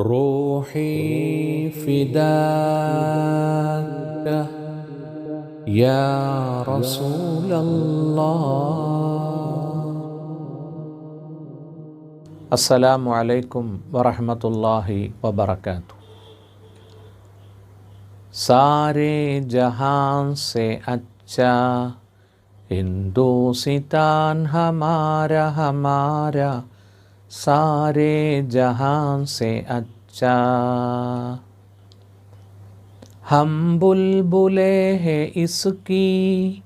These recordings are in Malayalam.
روحي فداك يا رسول الله. السلام عليكم ورحمة الله وبركاته. سارے جہاں سے اچھا ہندوستان ہمارا ہمارا सारे जहाँ से अच्छा। हम बुलबुले हैं इसकी,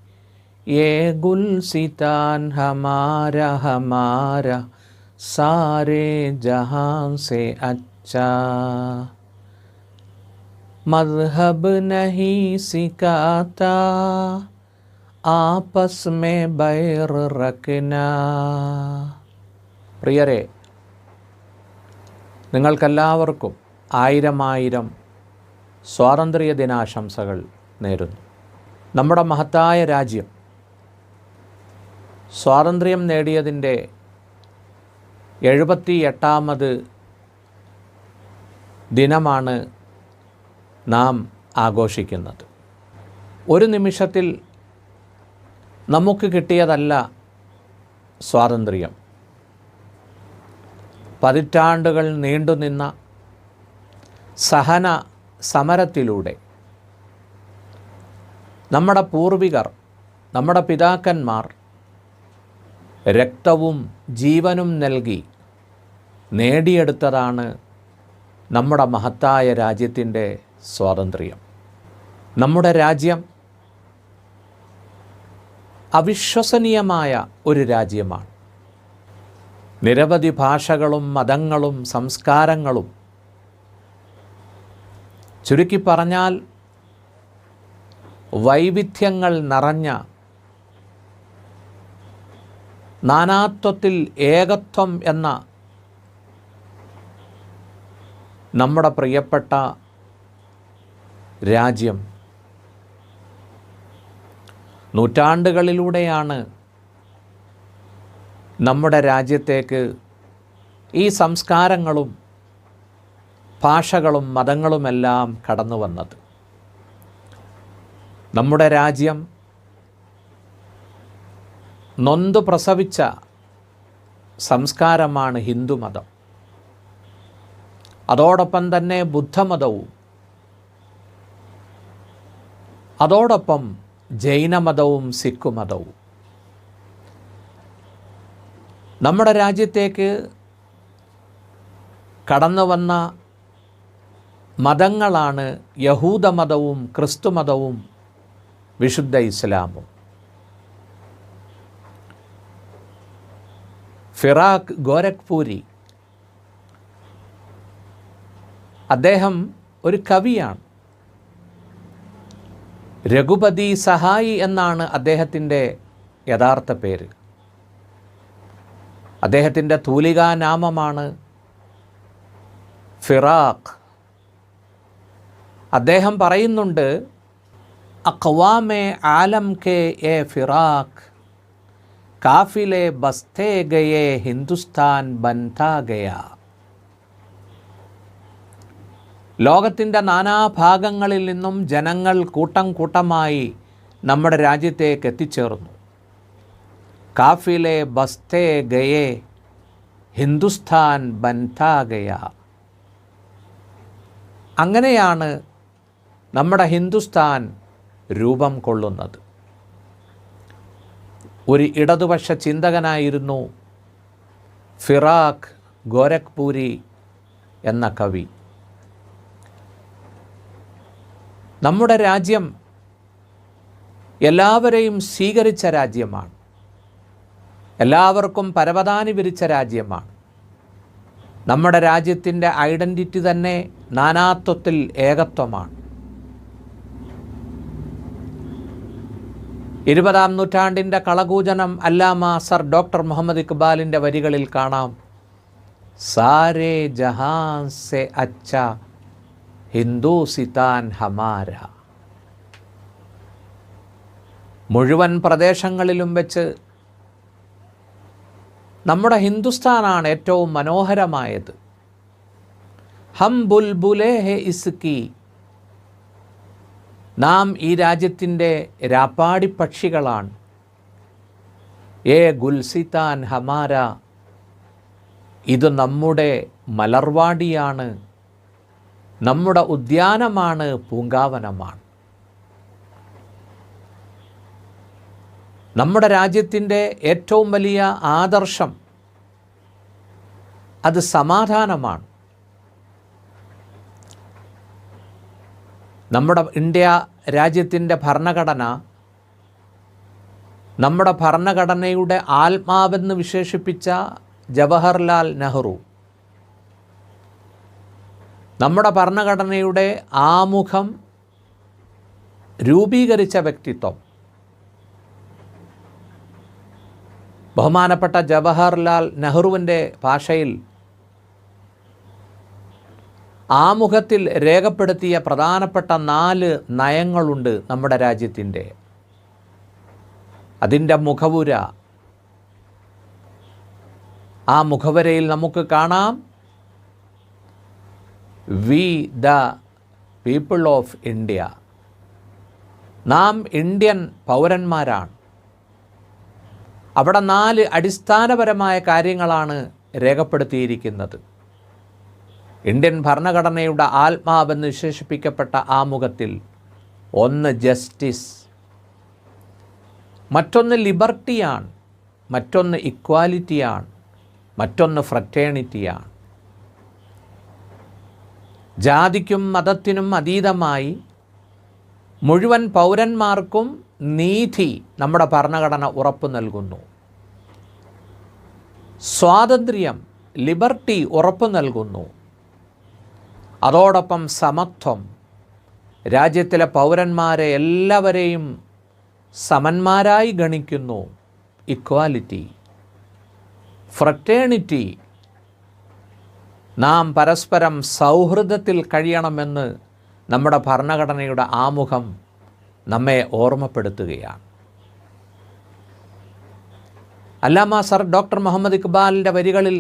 ये गुलसितान हमारा हमारा सारे जहाँ से अच्छा। मज़हब नहीं सिखाता, आपस में बैर रखना। प्रियरे നിങ്ങൾക്കെല്ലാവർക്കും ആയിരം ആയിരം സ്വാതന്ത്ര്യ ദിനാശംസകൾ നേരുന്നു. നമ്മുടെ മഹത്തായ രാജ്യം സ്വാതന്ത്ര്യം നേടിയതിന്റെ എഴുപത്തി എട്ടാമത് ദിനമാണ് നാം ആഘോഷിക്കുന്നത്. ഒരു നിമിഷത്തിൽ നമുക്ക് കിട്ടിയതല്ല സ്വാതന്ത്ര്യം. പതിറ്റാണ്ടുകൾ നീണ്ടുനിന്ന സഹന സമരത്തിലൂടെ നമ്മുടെ പൂർവികർ നമ്മുടെ പിതാക്കന്മാർ രക്തവും ജീവനും നൽകി നേടിയെടുത്തതാണ് നമ്മുടെ മഹത്തായ രാജ്യത്തിന്റെ സ്വാതന്ത്ര്യം. നമ്മുടെ രാജ്യം അവിശ്വസനീയമായ ഒരു രാജ്യമാണ്. നിരവധി ഭാഷകളും മതങ്ങളും സംസ്കാരങ്ങളും. ചുരുക്കി പറഞ്ഞാൽ വൈവിധ്യങ്ങൾ നിറഞ്ഞ നാനാത്വത്തിൽ ഏകത്വം എന്ന നമ്മുടെ പ്രിയപ്പെട്ട രാജ്യം. നൂറ്റാണ്ടുകളിലൂടെയാണ് നമ്മുടെ രാജ്യത്തേക്ക് ഈ സംസ്കാരങ്ങളും ഭാഷകളും മതങ്ങളുമെല്ലാം കടന്നു വന്നത്. നമ്മുടെ രാജ്യം നൊന്തു പ്രസവിച്ച സംസ്കാരമാണ് ഹിന്ദുമതം അതോടൊപ്പം തന്നെ ബുദ്ധമതവും. അതോടൊപ്പം ജൈനമതവും സിഖ് മതവും നമ്മുടെ രാജ്യത്തേക്ക് കടന്നു വന്ന മതങ്ങളാണ് യഹൂദമതവും ക്രിസ്തുമതവും വിശുദ്ധ ഇസ്ലാമും. ഫിറാഖ് ഗോരഖ്പൂരി അദ്ദേഹം ഒരു കവിയാണ്. രഘുപതി സഹായി എന്നാണ് അദ്ദേഹത്തിന്റെ യഥാർത്ഥ പേര്. അദ്ദേഹത്തിന്റെ തൂലികാനാമമാണ് ഫിറാഖ്. അദ്ദേഹം പറയുന്നുണ്ട് അഖ്വാമെ ആലം കെ എ ഫിറാഖ് കാഫിലെ ബസ്തേ ഗയെ ഹിന്ദുസ്ഥാൻ ബന്ധാ ഗയാ. ലോകത്തിന്റെ നാനാഭാഗങ്ങളിൽ നിന്നും ജനങ്ങൾ കൂട്ടം കൂട്ടമായി നമ്മുടെ രാജ്യത്തേക്ക് എത്തിച്ചേർന്നു. കാഫിലെ ബസ്തേ ഗയെ ഹിന്ദുസ്ഥാൻ ബന്ധാ ഗയാ. അങ്ങനെയാണ് നമ്മുടെ ഹിന്ദുസ്ഥാൻ രൂപം കൊള്ളുന്നത്. ഒരു ഇടതുപക്ഷ ചിന്തകനായിരുന്നു ഫിറാഖ് ഗോരഖ്പൂരി എന്ന കവി. നമ്മുടെ രാജ്യം എല്ലാവരെയും സ്വീകരിച്ച രാജ്യമാണ്. എല്ലാവർക്കും പരവതാനി വിരിച്ച രാജ്യമാണ്. നമ്മുടെ രാജ്യത്തിന്റെ ഐഡന്റിറ്റി തന്നെ നാനാത്വത്തിൽ ഏകത്വമാണ്. ഇരുപതാം നൂറ്റാണ്ടിന്റെ കളകൂജനം അല്ലാമ സർ ഡോക്ടർ മുഹമ്മദ് ഇക്ബാലിന്റെ വരികളിൽ കാണാം. സാരേ ജഹാൻ സെ അച്ച ഹിന്ദുസിതാൻ ഹമാര. മുഴുവൻ പ്രദേശങ്ങളിലും വെച്ച് നമ്മുടെ ഹിന്ദുസ്ഥാനാണ് ഏറ്റവും മനോഹരമായത്. ഹം ബുൽബുലേ ഹെ ഇസ്കി. നാം ഈ രാജ്യത്തിന്റെ രാപ്പാടി പക്ഷികളാണ്. ഏ ഗുൽസിത്താൻ ഹമാര ഇത് നമ്മുടെ മലർവാടിയാണ്. നമ്മുടെ ഉദ്യാനമാണ് പൂങ്കാവനമാണ്. നമ്മുടെ രാജ്യത്തിന്റെ ഏറ്റവും വലിയ ആദർശം അത് സമാധാനമാണ്. നമ്മുടെ ഇന്ത്യ രാജ്യത്തിന്റെ ഭരണഘടന നമ്മുടെ ഭരണഘടനയുടെ ആത്മാവെന്ന് വിശേഷിപ്പിച്ച ജവഹർലാൽ നെഹ്റു. നമ്മുടെ ഭരണഘടനയുടെ ആമുഖം രൂപീകരിച്ച വ്യക്തിത്വം. ബഹുമാനപ്പെട്ട ജവഹർലാൽ നെഹ്റുവിന്റെ ഭാഷയിൽ ആമുഖത്തിൽ രേഖപ്പെടുത്തിയ പ്രധാനപ്പെട്ട നാല് നയങ്ങളുണ്ട് നമ്മുടെ രാജ്യത്തിന്റെ. അതിന്റെ മുഖവുര. ആ മുഖവരയിൽ നമുക്ക് കാണാം. We the people of India. നാം ഇന്ത്യൻ പൗരന്മാരാണ്. അവിടെ നാല് അടിസ്ഥാനപരമായ കാര്യങ്ങളാണ് രേഖപ്പെടുത്തിയിരിക്കുന്നത്. ഇന്ത്യൻ ഭരണഘടനയുടെ ആത്മാവെന്ന് വിശേഷിപ്പിക്കപ്പെട്ട ആമുഖത്തിൽ ഒന്ന് ജസ്റ്റിസ് മറ്റൊന്ന് ലിബർട്ടിയാണ് മറ്റൊന്ന് ഇക്വാലിറ്റിയാണ് മറ്റൊന്ന് ഫ്രറ്റേണിറ്റിയാണ്. ജാതിക്കും മതത്തിനും അതീതമായി മുഴുവൻ പൗരന്മാർക്കും നീതി നമ്മുടെ ഭരണഘടന ഉറപ്പു നൽകുന്നു. സ്വാതന്ത്ര്യം ലിബർട്ടി ഉറപ്പു നൽകുന്നു. അതോടൊപ്പം സമത്വം. രാജ്യത്തിലെ പൗരന്മാരെ എല്ലാവരെയും സമന്മാരായി ഗണിക്കുന്നു. ഇക്വാലിറ്റി. ഫ്രറ്റേണിറ്റി നാം പരസ്പരം സൗഹൃദത്തിൽ കഴിയണമെന്ന് നമ്മുടെ ഭരണഘടനയുടെ ആമുഖം നമ്മെ ഓർമ്മപ്പെടുത്തുകയാണ്. അല്ലാമ സർ ഡോക്ടർ മുഹമ്മദ് ഇക്ബാലിന്റെ വരികളിൽ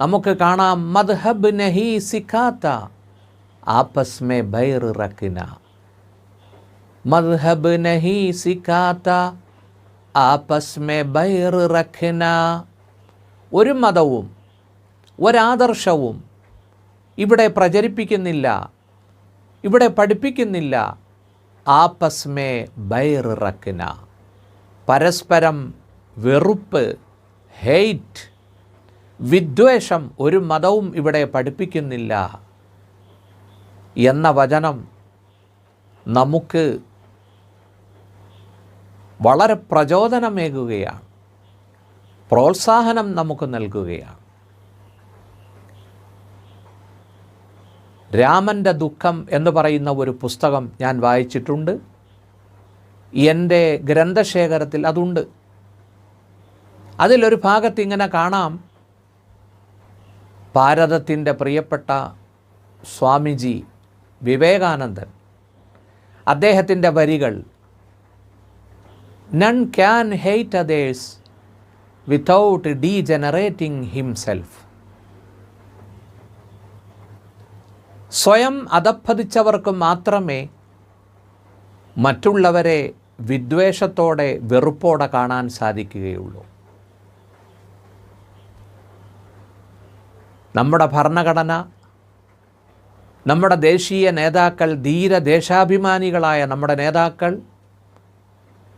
നമുക്ക് കാണാം മദ്ഹബ് നഹി സിഖാത്ത ആപ്പസ് മേ ബൈർ റക്കിന മദ്ഹബ് നഹി സിഖാത്ത ആപ്പസ് മേ ബൈർ റഖന. ഒരു മതവും ഒരാദർശവും ഇവിടെ പ്രചരിപ്പിക്കുന്നില്ല ഇവിടെ പഠിപ്പിക്കുന്നില്ല ആപ്പസ് മേ ബൈർ റക്കിന പരസ്പരം വെറുപ്പ് ഹെയ്റ്റ് വിദ്വേഷം ഒരു മതവും ഇവിടെ പഠിപ്പിക്കുന്നില്ല എന്ന വചനം നമുക്ക് വളരെ പ്രചോദനമേകുകയാണ്. പ്രോത്സാഹനം നമുക്ക് നൽകുകയാണ്. രാമന്റെ ദുഃഖം എന്ന് പറയുന്ന ഒരു പുസ്തകം ഞാൻ വായിച്ചിട്ടുണ്ട്. എന്റെ ഗ്രന്ഥശേഖരത്തിൽ അതുണ്ട്. അതിലൊരു ഭാഗത്ത് ഇങ്ങനെ കാണാം. ഭാരതത്തിന്റെ പ്രിയപ്പെട്ട സ്വാമിജി വിവേകാനന്ദൻ അദ്ദേഹത്തിന്റെ വരികൾ none can hate others without degenerating himself സ്വയം അധപ്പതിച്ചവർക്ക് മാത്രമേ മറ്റുള്ളവരെ വിദ്വേഷത്തോടെ വെറുപ്പോടെ കാണാൻ സാധിക്കുകയുള്ളൂ. നമ്മുടെ ഭരണഘടന നമ്മുടെ ദേശീയ നേതാക്കൾ ധീര ദേശാഭിമാനികളായ നമ്മുടെ നേതാക്കൾ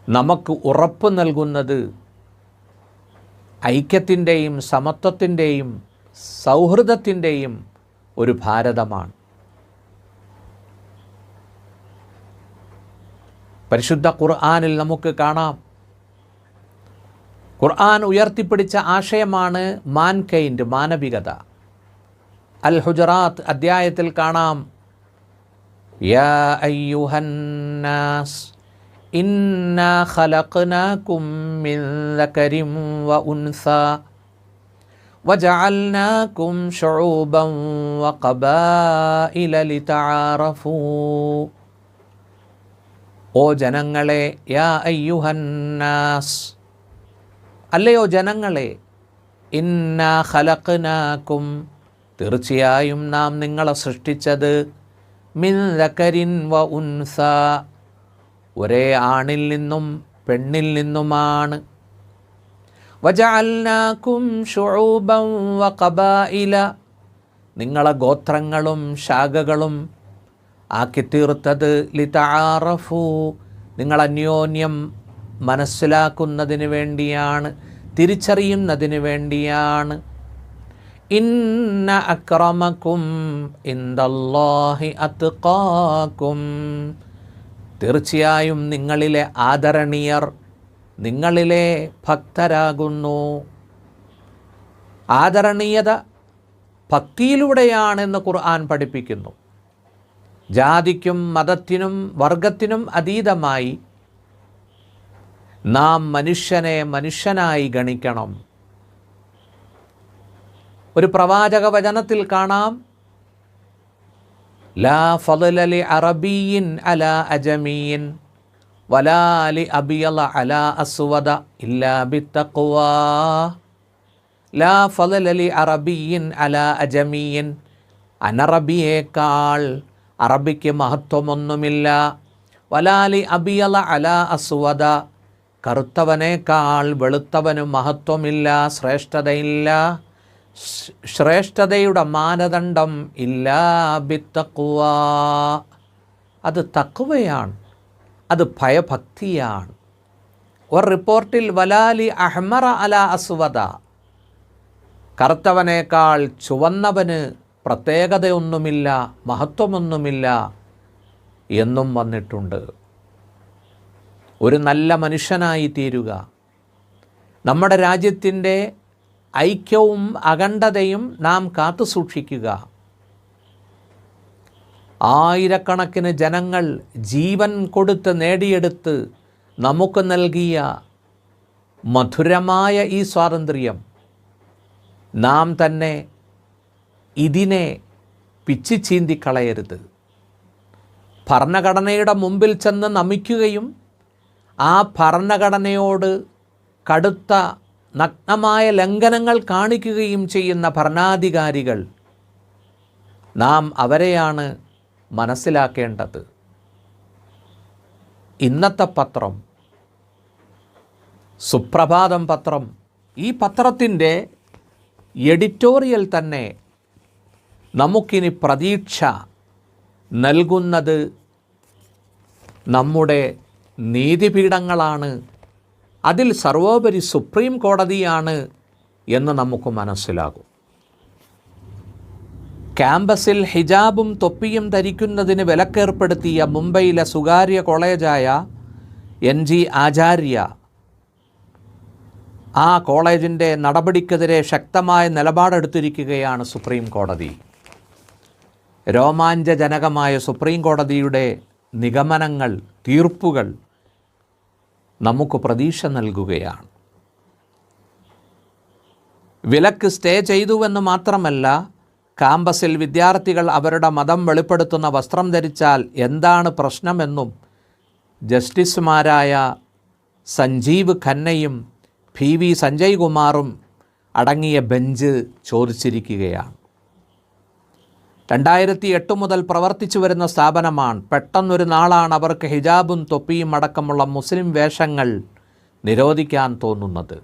നമുക്ക് ഉറപ്പ് നൽകുന്നത് ഐക്യത്തിന്റെയും സമത്വത്തിന്റെയും സൗഹൃദത്തിന്റെയും ഒരു ഭാരതമാണ്. പരിശുദ്ധ ഖുർആാനിൽ നമുക്ക് കാണാം ഖുർആൻ ഉയർത്തിപ്പിടിച്ച ആശയമാണ് മാൻകൈൻഡ് മാനവികത അൽ ഹുജറാത്ത് അദ്ധ്യായത്തിൽ കാണാം യാ അയ്യുഹന്നാസ് ഇന്നാ ഖലഖ്നാകും മിൻ ദകരിം വ ഉൻസ وجعلناكم شعوبا وقبائل لتعارفوا ഓ ജനങ്ങളെ യാ അയ്യുഹന്നാസ്. അല്ലയോ ജനങ്ങളെ ഇന്നാ ഖലഖ്നാക്കും തീർച്ചയായും നാം നിങ്ങളെ സൃഷ്ടിച്ചത് മിൻ ദക്കരിൻ വ ഉൻസ. ഒരേ ആണിൽ നിന്നും പെണ്ണിൽ നിന്നുമാണ്. വജഅൽനാക്കും ഷുഊബം വ ഖബായില നിങ്ങളെ ഗോത്രങ്ങളും ശാഖകളും ആക്കി തീർത്തത് ലിതാറഫു. നിങ്ങൾ അന്യോന്യം മനസ്സിലാക്കുന്നതിന് വേണ്ടിയാണ് തിരിച്ചറിയുന്നതിന് വേണ്ടിയാണ്. ഇന്ന അക്രമക്കും ഇന്ദല്ലാഹി അത്കാക്കും തീർച്ചയായും നിങ്ങളിലെ ആദരണീയർ നിങ്ങളിലെ ഭക്തരാകുന്നു. ആദരണീയത ഭക്തിയിലൂടെയാണെന്ന് ഖുർആൻ പഠിപ്പിക്കുന്നു. ജാതിക്കും മതത്തിനും വർഗത്തിനും അതീതമായി നാം മനുഷ്യനെ മനുഷ്യനായി ഗണിക്കണം. ഒരു പ്രവാചക വചനത്തിൽ കാണാം. ലാ ഫലി അറബിയിൻ അല അജമീൻ വലാലി അബിയല അല അസുവദ ഇല്ലാ ബിത്തഖ്വാ. ലാ ഫലി അറബിയിൻ അല അജമീൻ അനറബിയേക്കാൾ അറബിക്ക് മഹത്വമൊന്നുമില്ല. വലാലി അബിയല അല അസ്വദ. കറുത്തവനേക്കാൾ വെളുത്തവന് മഹത്വമില്ല ശ്രേഷ്ഠതയില്ല. ശ്രേഷ്ഠതയുടെ മാനദണ്ഡം ഇല്ല ബിത്തക്കുവ അത് തക്കുവയാണ് അത് ഭയഭക്തിയാണ്. ഒരു റിപ്പോർട്ടിൽ വലാലി അഹ്മറ അല അസ്വദ. കറുത്തവനേക്കാൾ ചുവന്നവന് പ്രത്യേകതയൊന്നുമില്ല മഹത്വമൊന്നുമില്ല എന്നും വന്നിട്ടുണ്ട്. ഒരു നല്ല മനുഷ്യനായി തീരുക. നമ്മുടെ രാജ്യത്തിന്റെ ഐക്യവും അഖണ്ഡതയും നാം കാത്തു സൂക്ഷിക്കുക. ആയിരക്കണക്കിന് ജനങ്ങൾ ജീവൻ കൊടുത്ത് നേടിയെടുത്ത് നമുക്ക് നൽകിയ മധുരമായ ഈ സ്വാതന്ത്ര്യം നാം തന്നെ ഇതിനെ പിച്ചി ചീന്തിക്കളയരുത് ഭരണഘടനയുടെ മുമ്പിൽ ചെന്ന് നമിക്കുകയും ആ ഭരണഘടനയോട് കടുത്ത നഗ്നമായ ലംഘനങ്ങൾ കാണിക്കുകയും ചെയ്യുന്ന ഭരണാധികാരികൾ നാം അവരെയാണ് മനസ്സിലാക്കേണ്ടത്. ഇന്നത്തെ പത്രം സുപ്രഭാതം പത്രം ഈ പത്രത്തിന്റെ എഡിറ്റോറിയൽ തന്നെ നമുക്കിനി പ്രതീക്ഷ നൽകുന്നത് നമ്മുടെ നീതിപീഠങ്ങളാണ്. അതിൽ സർവോപരി സുപ്രീം കോടതിയാണ് എന്ന് നമുക്ക് മനസ്സിലാകും. ക്യാമ്പസിൽ ഹിജാബും തൊപ്പിയും ധരിക്കുന്നതിന് വിലക്കേർപ്പെടുത്തിയ മുംബൈയിലെ സ്വകാര്യ കോളേജായ എൻ ജി ആചാര്യ ആ കോളേജിന്റെ നടപടിക്കെതിരെ ശക്തമായ നിലപാടെടുത്തിരിക്കുകയാണ് സുപ്രീം കോടതി. രോമാഞ്ചജനകമായ സുപ്രീം കോടതിയുടെ നിഗമനങ്ങൾ തീർപ്പുകൾ നമുക്ക് പ്രതീക്ഷ നൽകുകയാണ്. വിലക്ക് സ്റ്റേ ചെയ്തുവെന്ന് മാത്രമല്ല കാമ്പസിൽ വിദ്യാർത്ഥികൾ അവരുടെ മതം വെളിപ്പെടുത്തുന്ന വസ്ത്രം ധരിച്ചാൽ എന്താണ് പ്രശ്നമെന്നും ജസ്റ്റിസുമാരായ സഞ്ജീവ് ഖന്നയും പി വി സഞ്ജയ് കുമാറും അടങ്ങിയ ബെഞ്ച് ചോദിച്ചിരിക്കുകയാണ്. രണ്ടായിരത്തി എട്ട് മുതൽ പ്രവർത്തിച്ചു വരുന്ന സ്ഥാപനമാണ്. പെട്ടെന്നൊരു നാളാണ് അവർക്ക് ഹിജാബും തൊപ്പിയും അടക്കമുള്ള മുസ്ലിം വേഷങ്ങൾ നിരോധിക്കാൻ തോന്നുന്നത്.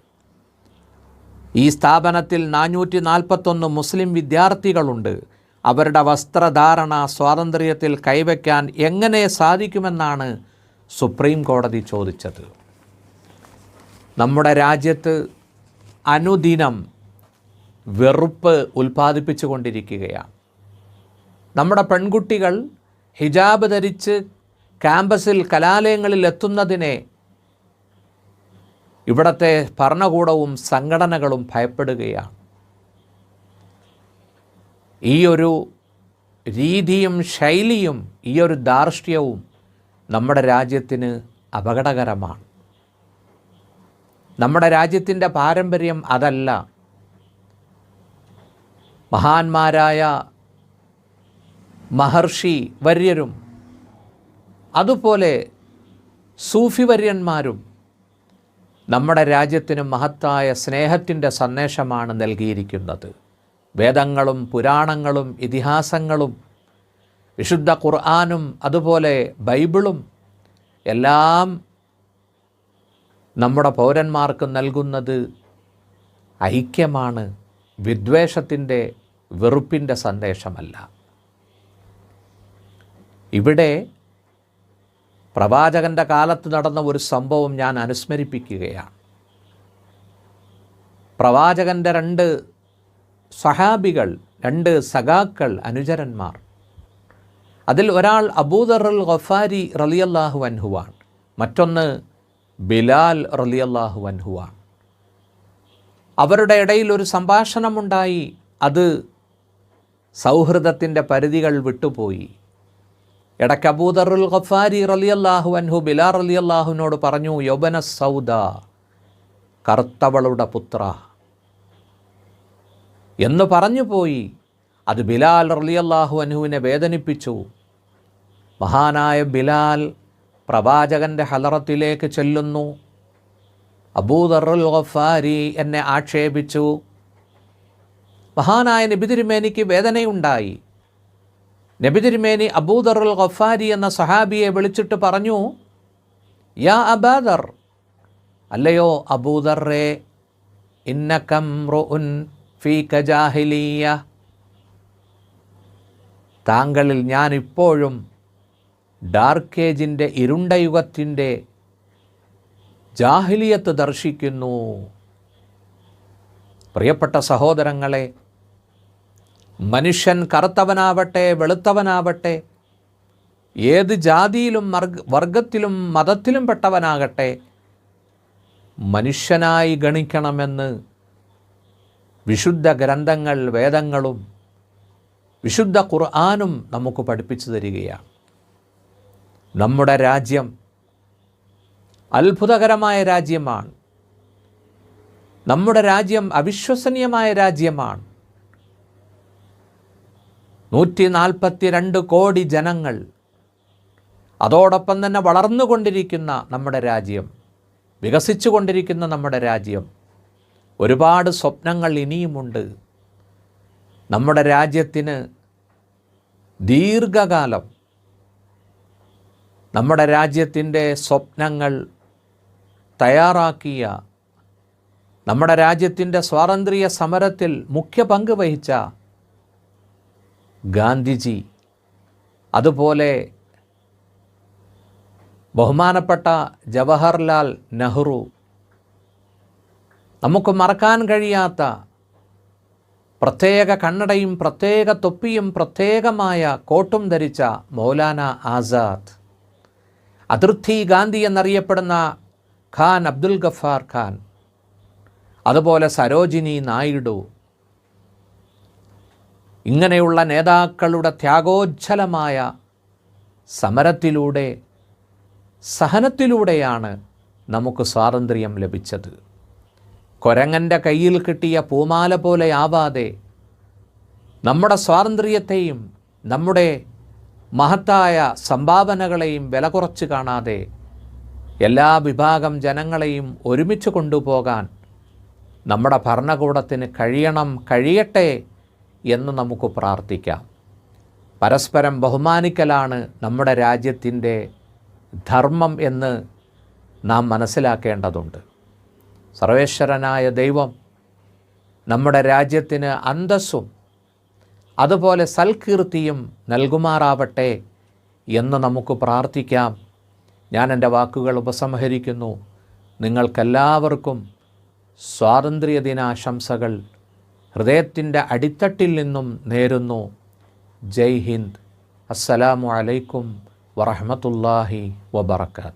ഈ സ്ഥാപനത്തിൽ നാനൂറ്റി നാൽപ്പത്തൊന്ന് മുസ്ലിം വിദ്യാർത്ഥികളുണ്ട്. അവരുടെ വസ്ത്രധാരണ സ്വാതന്ത്ര്യത്തിൽ കൈവയ്ക്കാൻ എങ്ങനെ സാധിക്കുമെന്നാണ് സുപ്രീം കോടതി ചോദിച്ചത്. നമ്മുടെ രാജ്യത്ത് അനുദിനം വെറുപ്പ് ഉൽപ്പാദിപ്പിച്ചു കൊണ്ടിരിക്കുകയാണ് നമ്മുടെ പെൺകുട്ടികൾ ഹിജാബ് ധരിച്ച് ക്യാമ്പസിൽ കലാലയങ്ങളിൽ എത്തുന്നതിനെ ഇവിടത്തെ ഭരണകൂടവും സംഘടനകളും ഭയപ്പെടുകയാണ്. ഈ ഒരു രീതിയും ശൈലിയും ഈ ഒരു ധാർഷ്ട്യവും നമ്മുടെ രാജ്യത്തിന് അപകടകരമാണ്. നമ്മുടെ രാജ്യത്തിന്റെ പാരമ്പര്യം അതല്ല. മഹാന്മാരായ മഹർഷി വര്യരും അതുപോലെ സൂഫി വര്യന്മാരും നമ്മുടെ രാജ്യത്തിന് മഹത്തായ സ്നേഹത്തിന്റെ സന്ദേശമാണ് നൽകിയിരിക്കുന്നത്. വേദങ്ങളും പുരാണങ്ങളും ഇതിഹാസങ്ങളും വിശുദ്ധ ഖുർആാനും അതുപോലെ ബൈബിളും എല്ലാം നമ്മുടെ പൗരന്മാർക്ക് നൽകുന്നത് ഐക്യമാണ് വിദ്വേഷത്തിന്റെ വെറുപ്പിന്റെ സന്ദേശമല്ല. ഇവിടെ പ്രവാചകന്റെ കാലത്ത് നടന്ന ഒരു സംഭവം ഞാൻ അനുസ്മരിപ്പിക്കുകയാണ്. പ്രവാചകന്റെ രണ്ട് സഹാബികൾ രണ്ട് സഖാക്കൾ അനുചരന്മാർ. അതിൽ ഒരാൾ അബൂദറുൽ ഗഫാരി റലിയല്ലാഹു അൻഹുവാണ്. മറ്റൊന്ന് ബിലാൽ റലിയല്ലാഹു അൻഹുവാണ്. അവരുടെ ഇടയിൽ ഒരു സംഭാഷണമുണ്ടായി. അത് സൗഹൃദത്തിന്റെ പരിധികൾ വിട്ടുപോയി. ഇടയ്ക്ക് ഖഫാരി റലിയല്ലാഹു അൻഹു ബിലാൽ റലിയല്ലാഹുവിനോട് പറഞ്ഞു യൗബന സൗദ കറുത്തവളുടെ പുത്ര. എന്ന് പറഞ്ഞു പോയി. അത് ബിലാൽ റലിയല്ലാഹു അൻഹുവിനെ വേദനിപ്പിച്ചു. മഹാനായ ബിലാൽ പ്രവാചകന്റെ ഹലറത്തിലേക്ക് ചെല്ലുന്നു. അബൂദറുൽ ഖഫാരി എന്നെ ആക്ഷേപിച്ചു. മഹാനായ നബിതിരുമേനിക്ക് വേദനയുണ്ടായി. നബിതിരുമേനി അബൂദറുൽ ഖഫാരി എന്ന സഹാബിയെ വിളിച്ചിട്ട് പറഞ്ഞു യാ അബാദർ അല്ലയോ അബൂദറേ ഇന്നകം റുഉൻ ഫീ കജാഹിലിയ താങ്കളിൽ ഞാനിപ്പോഴും ഡാർക്ക് ഏജിന്റെ ഇരുണ്ട യുഗത്തിന്റെ ജാഹിലിയത്ത് ദർശിക്കുന്നു. പ്രിയപ്പെട്ട സഹോദരങ്ങളെ മനുഷ്യൻ കറുത്തവനാവട്ടെ വെളുത്തവനാവട്ടെ ഏത് ജാതിയിലും വർഗത്തിലും മതത്തിലും പെട്ടവനാകട്ടെ മനുഷ്യനായി ഗണിക്കണമെന്ന് വിശുദ്ധ ഗ്രന്ഥങ്ങൾ വേദങ്ങളും വിശുദ്ധ ഖുർആാനും നമുക്ക് പഠിപ്പിച്ചു തരികയാണ്. നമ്മുടെ രാജ്യം അത്ഭുതകരമായ രാജ്യമാണ്. നമ്മുടെ രാജ്യം അവിശ്വസനീയമായ രാജ്യമാണ്. നൂറ്റി നാൽപ്പത്തി രണ്ട് കോടി ജനങ്ങൾ അതോടൊപ്പം തന്നെ വളർന്നുകൊണ്ടിരിക്കുന്ന നമ്മുടെ രാജ്യം വികസിച്ചു കൊണ്ടിരിക്കുന്ന നമ്മുടെ രാജ്യം ഒരുപാട് സ്വപ്നങ്ങൾ ഇനിയുമുണ്ട്. നമ്മുടെ രാജ്യത്തിന് ദീർഘകാലം നമ്മുടെ രാജ്യത്തിന്റെ സ്വപ്നങ്ങൾ തയ്യാറാക്കിയ നമ്മുടെ രാജ്യത്തിന്റെ സ്വാതന്ത്ര്യ സമരത്തിൽ മുഖ്യ പങ്ക് വഹിച്ച ഗാന്ധിജി. അതുപോലെ ബഹുമാനപ്പെട്ട ജവഹർലാൽ നെഹ്റു. നമുക്ക് മറക്കാൻ കഴിയാത്ത പ്രത്യേക കണ്ണടയും പ്രത്യേക തൊപ്പിയും പ്രത്യേകമായ കോട്ടും ധരിച്ച മൗലാന ആസാദ്. അതിർത്തി ഗാന്ധി എന്നറിയപ്പെടുന്ന ഖാൻ അബ്ദുൽ ഗഫാർ ഖാൻ. അതുപോലെ സരോജിനി നായിഡു. ഇങ്ങനെയുള്ള നേതാക്കളുടെ ത്യാഗോജ്ജലമായ സമരത്തിലൂടെ സഹനത്തിലൂടെയാണ് നമുക്ക് സ്വാതന്ത്ര്യം ലഭിച്ചത്. കൊരങ്ങന്റെ കയ്യിൽ കിട്ടിയ പൂമാല പോലെ ആവാതെ നമ്മുടെ സ്വാതന്ത്ര്യത്തെയും നമ്മുടെ മഹത്തായ സംഭാവനകളെയും വില കുറച്ച് കാണാതെ എല്ലാ വിഭാഗം ജനങ്ങളെയും ഒരുമിച്ച് കൊണ്ടുപോകാൻ നമ്മുടെ ഭരണകൂടത്തിന് കഴിയണം കഴിയട്ടെ എന്ന് നമുക്ക് പ്രാർത്ഥിക്കാം. പരസ്പരം ബഹുമാനിക്കലാണ് നമ്മുടെ രാജ്യത്തിന്റെ ധർമ്മം എന്ന് നാം മനസ്സിലാക്കേണ്ടതുണ്ട്. സർവേശ്വരനായ ദൈവം നമ്മുടെ രാജ്യത്തിന് അന്തസ്സും അതുപോലെ സൽകീർത്തിയും നൽകുമാറാവട്ടെ എന്ന് നമുക്ക് പ്രാർത്ഥിക്കാം. ഞാൻ എന്റെ വാക്കുകൾ ഉപസംഹരിക്കുന്നു. നിങ്ങൾക്കെല്ലാവർക്കും സ്വാതന്ത്ര്യദിനാശംസകൾ. ഹൃദയത്തിന്റെ അടിത്തട്ടിൽ നിന്നും നേരുന്നു. ജയ് ഹിന്ദ്. അസ്സലാമു അലൈക്കും വറഹമത്തല്ലാഹി വബർക്കാത്തു